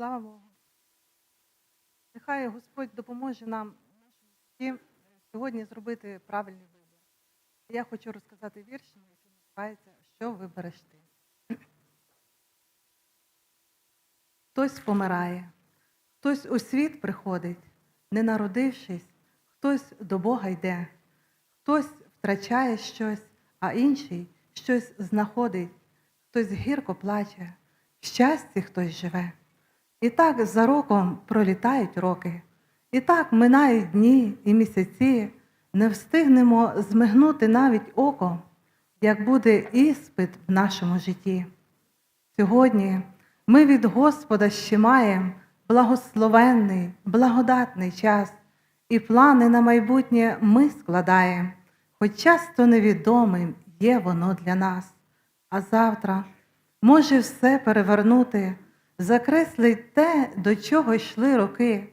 Слава Богу. Нехай Господь допоможе нам сьогодні зробити правильний вибір. Я хочу розказати вірш, який називається Що вибереш ти. Хтось помирає, хтось у світ приходить, не народившись, хтось до Бога йде, хтось втрачає щось, а інший щось знаходить, хтось гірко плаче, в щасті хтось живе. І так за роком пролітають роки, і так минають дні і місяці, не встигнемо змигнути навіть оком, як буде іспит в нашому житті. Сьогодні ми від Господа ще маємо благословенний, благодатний час, і плани на майбутнє ми складаємо, хоч часто невідомим є воно для нас. А завтра може все перевернути, закреслить те, до чого йшли роки,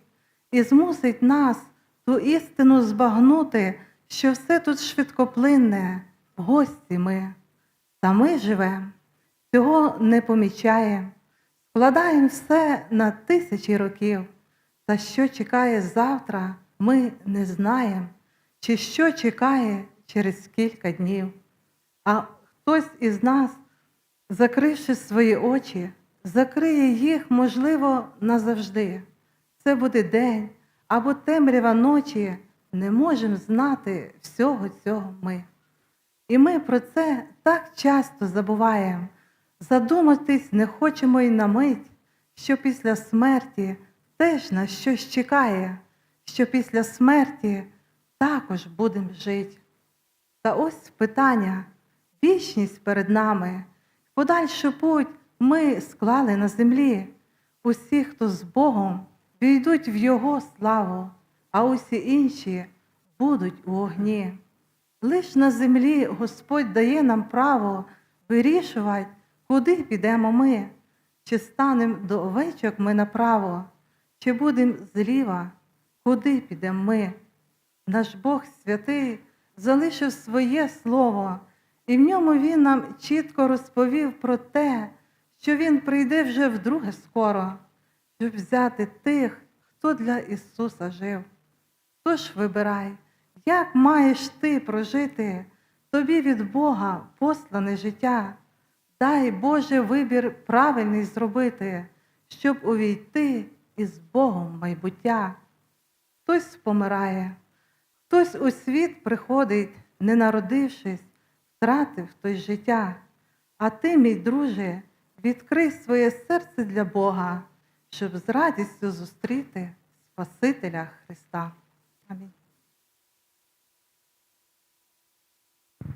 і змусить нас ту істину збагнути, що все тут швидкоплинне, в гості ми. Та ми живемо, цього не помічаємо, складаємо все на тисячі років. Та що чекає завтра, ми не знаємо, чи що чекає через кілька днів. А хтось із нас, закривши свої очі, закриє їх, можливо, назавжди. Це буде день або темрява ночі, не можемо знати всього цього ми. І ми про це так часто забуваємо. Задуматись не хочемо й на мить, що після смерті теж нас щось чекає, що після смерті також будемо жити. Та ось питання, вічність перед нами, подальшу путь ми склали на землі. Усі, хто з Богом, війдуть в Його славу, а усі інші будуть у огні. Лиш на землі Господь дає нам право вирішувати, куди підемо ми, чи станемо до овечок ми направо, чи будемо зліва, куди підемо ми. Наш Бог святий залишив своє слово, і в ньому Він нам чітко розповів про те, що Він прийде вже вдруге скоро, щоб взяти тих, хто для Ісуса жив. Тож вибирай, як маєш ти прожити тобі від Бога послане життя. Дай Боже вибір правильний зробити, щоб увійти із Богом майбуття. Хтось помирає, хтось у світ приходить, не народившись, втратив той життя. А ти, мій друже, відкрий своє серце для Бога, щоб з радістю зустріти Спасителя Христа. Амінь.